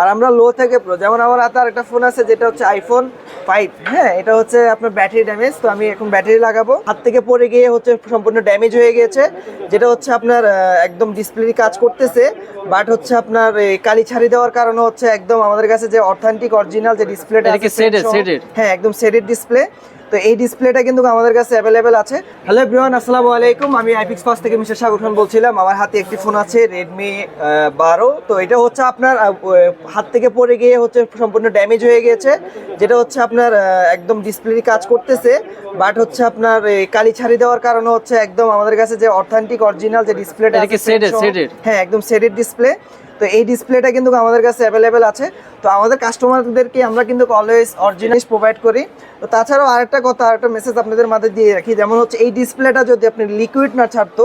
আর আমরা লো থেকে প্রো যেমন আমার হাতে আর একটা ফোন আছে, যেটা হচ্ছে আইফোন ফাইভ হ্যাঁ এটা হচ্ছে আপনার ব্যাটারি ড্যামেজ তো আমি এখন ব্যাটারি লাগাবো। হাত থেকে পড়ে গিয়ে হচ্ছে সম্পূর্ণ ড্যামেজ হয়ে গিয়েছে। যেটা হচ্ছে আপনার একদম ডিসপ্লে কাজ করতেছে বাট হচ্ছে আপনার কালি ছাড়ি দেওয়ার কারণে হচ্ছে একদম আমাদের কাছে যে অথেন্টিক অরিজিনাল যে ডিসপ্লেটা? হ্যাঁ একদম সেটেড ডিসপ্লে তো এই ডিসপ্লেটা কিন্তু আমাদের কাছে অ্যাভেলেবেল আছে। হ্যালো এভরিওয়ান আসসালামু আলাইকুম। আমি আইপিক্স ফার্স্ট থেকে মিস্টার সাগর খান বলছিলাম। আমার হাতে একটি ফোন আছে রেডমি বারো। তো এটা হচ্ছে আপনার হাত থেকে পড়ে গিয়ে হচ্ছে সম্পূর্ণ ড্যামেজ হয়ে গিয়েছে। যেটা হচ্ছে আপনার একদম ডিসপ্লে কাজ করতেছে বাট হচ্ছে আপনার কালি ছাড়ি দেওয়ার কারণে হচ্ছে একদম আমাদের কাছে যে অথেন্টিক অরিজিনাল যে ডিসপ্লেটা? হ্যাঁ একদম সেডেড ডিসপ্লে তো এই ডিসপ্লেটা কিন্তু আমাদের কাছে অ্যাভেলেবেল আছে। তো আমাদের কাস্টমারদেরকে আমরা কিন্তু অলওয়েজ অরিজিনাল প্রোভাইড করি। তো তাছাড়াও আরেকটা কথা আরেকটা মেসেজ আপনাদের মাঝে দিয়ে রাখি। যেমন হচ্ছে এই ডিসপ্লেটা যদি আপনি লিকুইড না ছাড়তো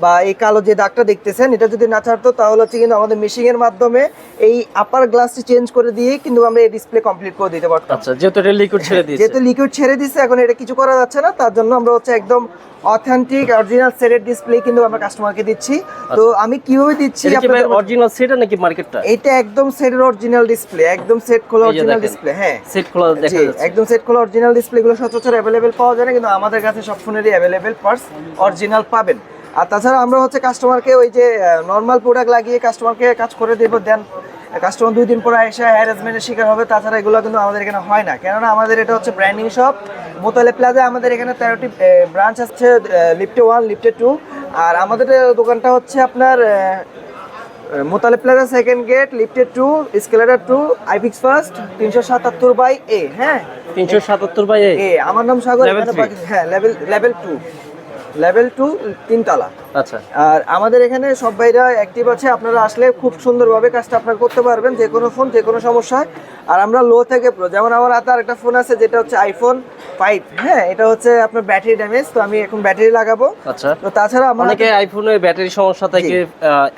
বা এই কালো যে দাগটা দেখতেছেন এটা যদি না ছাড়তো তাহলে হচ্ছে কিন্তু আমাদের মেশিং এর মাধ্যমে এই আপার গ্লাসটি চেঞ্জ করে দিয়ে কিন্তু আমরা এই ডিসপ্লে কমপ্লিট করে দিতে পারতাম। আচ্ছা যেহেতু এটা লিকুইড ছেড়ে দিয়েছে। যেহেতু লিকুইড ছেড়ে দিচ্ছে এখন এটা কিছু করা যাচ্ছে না তার জন্য আমরা হচ্ছে একদম অথেন্টিক অরিজিনাল সেটের ডিসপ্লে কিন্তু আমরা কাস্টমারকে দিচ্ছি। তো আমি কীভাবে দিচ্ছি আপনাদের- অরিজিনাল সেট নাকি মার্কেটটা এটা একদম সেটের অরিজিনাল ডিসপ্লে একদম সেট খোলা অরিজিনাল ডিসপ্লে হ্যাঁ। সেট খোলা দেখা যাচ্ছে। একদম সেট খোলা অরিজিনাল ডিসপ্লে গুলো সচরাচর অ্যাভেলেবেল পাওয়া যায় না কিন্তু আমাদের কাছে সব ফোনেরই অ্যাভেলেবেল পার্টস অরিজিনাল পাবেন। আর তাছাড়া আমরা হচ্ছে কাস্টমারকে ওই যে নর্মাল প্রোডাক্ট লাগিয়ে কাস্টমারকে কাজ করে দেব দেন কাস্টমার দুই দিন পরে এসে হ্যারাসমেন্টের শিকার হবে তাছাড়া এগুলো কিন্তু আমাদের এখানে হয় না। কেননা আমাদের এটা হচ্ছে ব্র্যান্ডিং শপ মোতালে প্লাজা আমাদের এখানে তেরোটি ব্রাঞ্চ আছে লিফটে ওয়ান লিফটে টু আর আমাদের দোকানটা হচ্ছে আপনার Motaleb Plaza second gate lifted to escalator to আইপিক্স first তিনশো সাতাত্তর বাই এ হ্যাঁ? তিনশো সাতাত্তর বাই এ আমার নাম সাগর হ্যাঁ level level two level two তিনতলা। আচ্ছা। আর আমাদের এখানে সব ভাইরা অ্যাক্টিভ আছে আপনারা আসলে খুব সুন্দরভাবে কাজটা আপনারা করতে পারবেন যে কোনো ফোন যে কোনো সমস্যায়। আর আমরা লো থেকে প্রো যেমন আমার হাতে আরেকটা ফোন আছে যেটা হচ্ছে আইফোন ফাইভ হ্যাঁ এটা হচ্ছে আপনার ব্যাটারি ড্যামেজ তো আমি এখন ব্যাটারি লাগাবো। আচ্ছা। তো তাছাড়া আমার অনেকে আইফোনের ব্যাটারি সমস্যা থাকে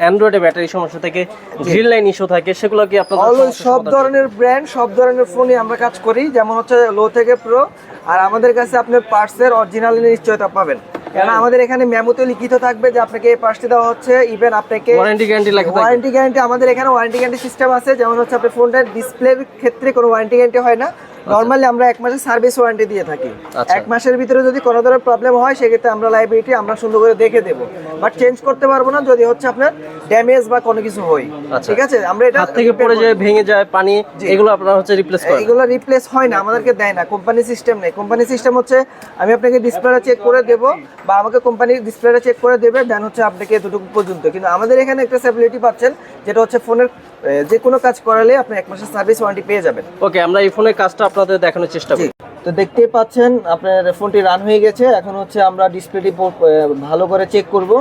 অ্যান্ড্রয়েডের ব্যাটারি সমস্যা থাকে গ্রিন লাইন ইস্যু থাকে সেগুলো কি আপনাদের সব ধরনের ব্র্যান্ড সব ধরনের ফোনই আমরা কাজ করি যেমন হচ্ছে লো থেকে প্রো আর আমাদের কাছে আপনার পার্টসের অরিজিনাল নিশ্চয়তা পাবেন। কেন? আমাদের এখানে মেমোতে লিখিত থাকবে যে আপনাকে এই পার্টসটি দেওয়া হচ্ছে ইভেন আপনাকে ওয়ারেন্টি গ্যারান্টি লেখা থাকে ওয়ারেন্টি গ্যারান্টি আমাদের এখানে ওয়ারেন্টি গ্যারান্টি সিস্টেম আছে যেমন হচ্ছে আপনার ফোনটার ডিসপ্লের ক্ষেত্রে কোনো ওয়ারেন্টি গ্যারান্টি হয় না। নর্মালি আমরা এক মাসের সার্ভিস ওয়ারেন্টি দিয়ে থাকি। আচ্ছা। এক মাসের ভিতরে যদি কোনো ধরনের প্রবলেম হয় সেক্ষেত্রে আমরা লাইব্রেরিটি আমরা সুন্দর করে দেখে দেবো। বাট চেঞ্জ করতে পারব না যদি হচ্ছে আপনার ড্যামেজ বা কোনো কিছু হয়। আচ্ছা। ঠিক আছে? আমরা এটা হাত থেকে পড়ে যায় ভেঙে যায় পানি এগুলো আপনারা হচ্ছে রিপ্লেস করেন। এগুলো রিপ্লেস হয় না আমাদেরকে দেয় না। কোম্পানি সিস্টেম নেই। কোম্পানি সিস্টেম হচ্ছে আমি আপনাকে ডিসপ্লেটা চেক করে দেব বা আমাকে কোম্পানি ডিসপ্লেটা চেক করে দেবে দেন হচ্ছে আপনাকে এতটুকু পর্যন্ত। কিন্তু আমাদের এখানে একটা স্যাবিলিটি পাচ্ছেন যেটা হচ্ছে ফোনের যে কোনো কাজ করালে আপনি এক মাসের সার্ভিস ওয়ারেন্টি পেয়ে যাবেন। ওকে আমরা এই ফোনের কাজটা আপনাদের দেখানোর চেষ্টা করি। তো দেখতেই পাচ্ছেন, আপনার ফোনটি রান হয়ে গেছে। এখন হচ্ছে আমরা ডিসপ্লেটি ভালো করে চেক করব।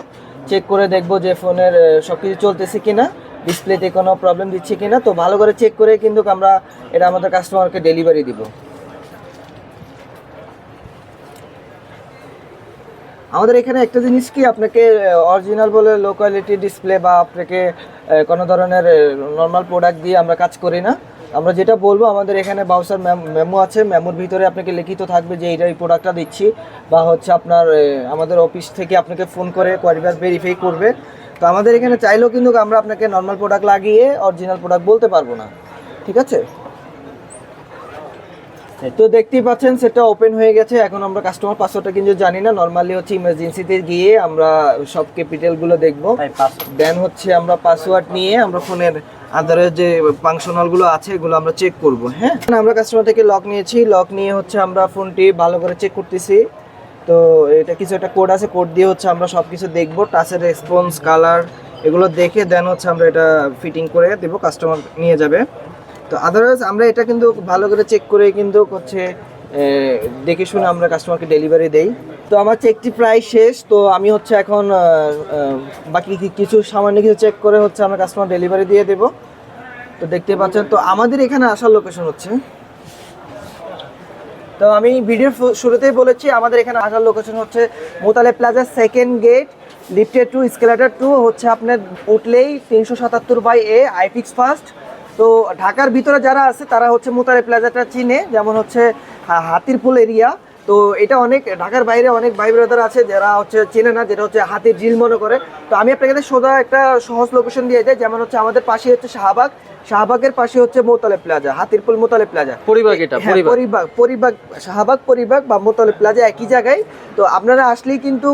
চেক করে দেখব যে ফোনের সব কিছু চলতেছে কিনা ডিসপ্লেতে কোনো প্রবলেম দিচ্ছে কিনা। তো ভালো করে চেক করে কিন্তু আমরা এটা আমাদের কাস্টমারকে ডেলিভারি দিব। আমাদের এখানে একটা জিনিস কি, আপনাকে অরিজিনাল বলে লো কোয়ালিটি ডিসপ্লে বা আপনাকে কোনো ধরনের নর্মাল প্রোডাক্ট দিয়ে আমরা কাজ করি না। আমরা যেটা বলব, আমাদের এখানে বাউসার মেমো আছে। মেমোর ভিতরে আপনাকে লিখিত থাকবে যে এইটা এই প্রোডাক্টটা দিচ্ছি বা হচ্ছে আপনার আমাদের অফিস থেকে আপনাকে ফোন করে কোয়ারিবার ভেরিফাই করবে। তো আমাদের এখানে চাইলেও কিন্তু আমরা আপনাকে নর্মাল প্রোডাক্ট লাগিয়ে অরিজিনাল প্রোডাক্ট বলতে পারব না। ঠিক আছে? তো দেখতেই পাচ্ছেন সেটা ওপেন হয়ে গেছে। এখন আমরা কাস্টমার পাসওয়ার্ডটা কিন্তু জানি না। নর্মালি হচ্ছে ইমার্জেন্সিতে গিয়ে আমরা সব ক্যাপিটালগুলো দেখব। দেন হচ্ছে আমরা পাসওয়ার্ড নিয়ে আমরা ফোনের আধারের যে ফাংশনালগুলো আছে এগুলো আমরা চেক করব হ্যাঁ? আমরা কাস্টমার থেকে লক নিয়েছি। লক নিয়ে হচ্ছে আমরা ফোনটি ভালো করে চেক করতেছি। তো এটা কিছু একটা কোড আছে। কোড দিয়ে হচ্ছে আমরা সব কিছু দেখব টাচের রেসপন্স কালার এগুলো দেখে দেন হচ্ছে আমরা এটা ফিটিং করে দেবো। কাস্টমার নিয়ে যাবে। তো আদারওয়াইজ আমরা এটা কিন্তু ভালো করে চেক করে কিন্তু হচ্ছে দেখে শুনে আমরা কাস্টমারকে ডেলিভারি দেই। তো আমার চেকটি প্রায় শেষ, তো আমি হচ্ছে এখন বাকি কিছু সামান্য কিছু চেক করে হচ্ছে আমরা কাস্টমার ডেলিভারি দিয়ে দেব। তো দেখতে পাচ্ছেন, তো আমাদের এখানে আসার লোকেশন হচ্ছে। তো আমি ভিডিওর শুরুতেই বলেছি, আমাদের এখানে আসার লোকেশন হচ্ছে Motaleb Plaza second gate lifted to escalator to হচ্ছে আপনার উঠলেই তিনশো সাতাত্তর বাই এ আইপিক্স ফার্স্ট তো ঢাকার ভিতরে যারা আছে তারা হচ্ছে মোতালে প্লাজাটা চিনে যেমন হচ্ছে হাতিরপুল এরিয়া। তো এটা অনেক ঢাকার বাইরে অনেক ভাই ব্রাদার আছে যারা হচ্ছে চেনে না যেটা হচ্ছে হাতের ড্রিল মনে করে। তো আমি আপনাকে সোজা একটা সহজ লোকেশন দিয়ে যাই যেমন হচ্ছে আমাদের পাশে হচ্ছে শাহবাগ। শাহবাগের পাশে হচ্ছে মোতালে প্লাজা হাতিরপুল মোতালে প্লাজা। পরিবার এটা হ্যাঁ, পরিবাগ। পরিবাগ শাহবাগ পরিবাগ বা মোতালে প্লাজা একই জায়গায়। তো আপনারা আসলেই কিন্তু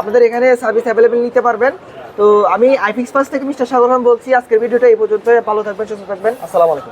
আমাদের এখানে সার্ভিস অ্যাভেলেবেল নিতে পারবেন। তো আমি আইফিক্স পাস থেকে মিস্টার সাগর খান বলছি। আজকের ভিডিওটা এই পর্যন্ত ভালো থাকবেন, সুস্থ থাকবেন। আসসালামু আলাইকুম।